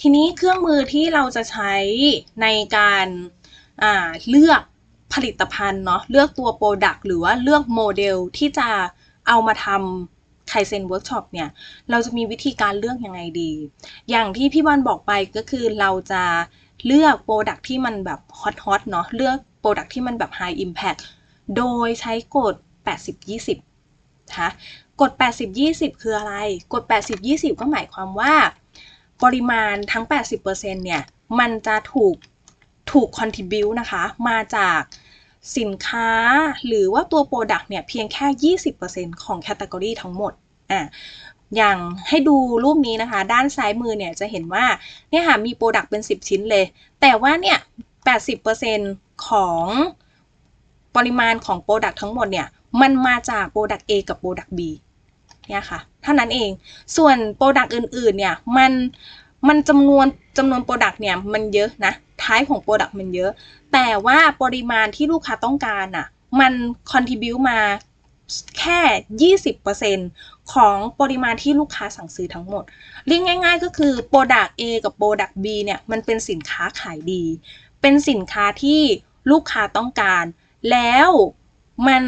ทีนี้เครื่องมือที่เราจะใช้ในการเลือกผลิตภัณฑ์เนาะเลือกตัวโปรดักต์หรือว่าเลือกโมเดลที่จะเอามาทำไคเซนเวิร์กช็อปเนี่ย เราจะมีวิธีการเลือกยังไงดี อย่างที่พี่บอลบอกไปก็คือเราจะเลือกโปรดักที่มันแบบฮอตฮอตเนาะเลือกโปรดักที่มันแบบ High Impact โดยใช้กฎ 80-20นะคะกฎ 80-20 คืออะไร กฎ 80-20 ก็หมายความว่า ปริมาณทั้ง 80%เนี่ย มันจะถูกถูก contribu นะคะ มาจากสินค้าหรือว่าตัว Product เนี่ย เพียงแค่ 20%ของ Category ทั้งหมด อะ อย่างให้ดูรูปนี้นะคะ ด้านซ้ายมือเนี่ย จะเห็นว่า เนี่ยค่ะ มี Product เป็น 10 ชิ้นเลย แต่ว่าเนี่ย 80%ของปริมาณของ Product ทั้งหมดเนี่ย มันมาจาก Product A กับ Product B เนี่ยค่ะ เท่านั้นเอง ส่วน Product อื่น ๆ เนี่ย มัน มันจำนวนจำนวน Product เนี่ยมันเยอะนะท้ายของ Product มันเยอะ แต่ว่าปริมาณที่ลูกค้าต้องการน่ะมัน contribute มาแค่ 20%ของปริมาณที่ลูกค้าสั่งซื้อทั้งหมด เรียกง่าย ๆ ก็คือ Product A กับ Product B เนี่ย มันเป็นสินค้าขายดี เป็นสินค้าที่ลูกค้าต้องการ แล้วมัน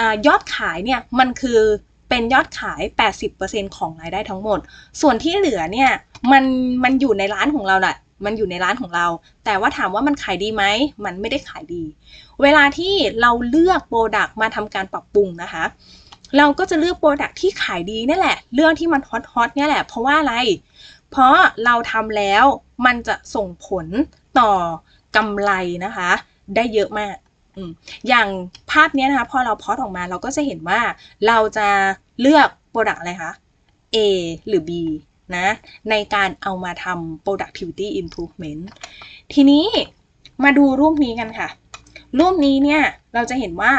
อยอดขายเนี่ย มันคือ เป็นยอดขาย 80%ของรายได้ทั้งหมด ส่วนที่เหลือเนี่ยมันมันอยู่ในร้านของเราแหละมันอยู่ในร้านของเรา แต่ว่าถามว่ามันขายดีไหม มันไม่ได้ขายดี เวลาที่เราเลือกโปรดักต์มาทำการปรับปรุงนะคะ เราก็จะเลือกโปรดักต์ที่ขายดีนี่แหละ เรื่องที่มันฮอตฮอตเนี่ยแหละ เพราะว่าอะไร เพราะเราทำแล้วมันจะส่งผลต่อกำไรนะคะ ได้เยอะมาก อย่างภาพนี้นะคะ พอเราพอตออกมาเราก็จะเห็นว่าเราจะเลือกโปรดักต์อะไรคะ A หรือ B นะในการเอามาทำ productivity improvement ทีนี้มาดูรูปนี้กันค่ะ รูปนี้เนี่ย เราจะเห็นว่า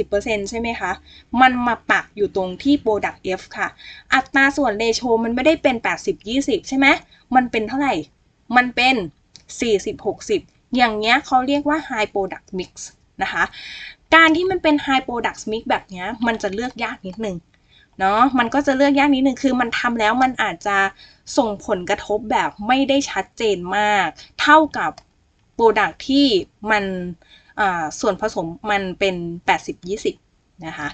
80%ใช่ไหมคะ มันมาปักอยู่ตรงที่ product F ค่ะ อัตราส่วนเรโชมันไม่ได้เป็น 80-20 ใช่ไหม มันเป็นเท่าไหร่ มันเป็น 40-60 อย่างเงี้ยเขาเรียกว่า high product mix นะคะ การที่มันเป็น high product mix แบบนี้มันจะเลือกยากนิดนึงเนาะมันก็จะเลือกยากนิดนึงคือมันทำแล้วมันอาจจะส่งผลกระทบแบบไม่ได้ชัดเจนมาก เท่ากับโปรดักที่มันส่วนผสมมันเป็น 80-20 นะคะ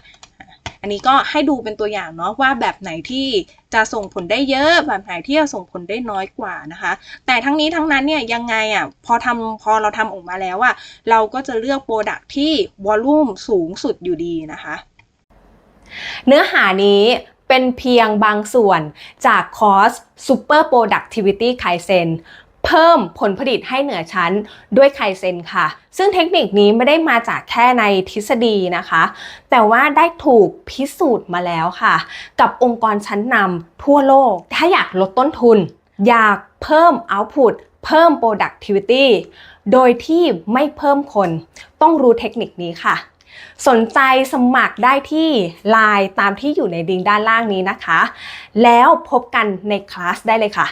อันนี้ก็ให้ดูเป็นตัวอย่างเนาะว่าแบบไหนที่จะส่งผลได้เยอะแบบไหนที่จะส่งผลได้น้อยกว่านะคะ แต่ทั้งนี้ทั้งนั้นเนี่ยยังไงอะพอทำพอเราทำออกมาแล้วอะเราก็จะเลือกโปรดักที่วอลลุ่มสูงสุดอยู่ดีนะคะ เนื้อหานี้เป็นเพียงบางส่วนจากคอร์ส Super Productivity Kaizen เพิ่มผลผลิตให้เหนือชั้นด้วยไคเซนค่ะ ซึ่งเทคนิคนี้ไม่ได้มาจากแค่ในทฤษฎีนะคะ แต่ว่าได้ถูกพิสูจน์มาแล้วค่ะ กับองค์กรชั้นนำทั่วโลก ถ้าอยากลดต้นทุน อยากเพิ่ม Output เพิ่ม Productivity โดยที่ไม่เพิ่มคน ต้องรู้เทคนิคนี้ค่ะ สนใจสมัครได้ที่ Line ตามที่อยู่ในลิงด้านล่างนี้นะคะ แล้วพบกันในคลาสได้เลยค่ะ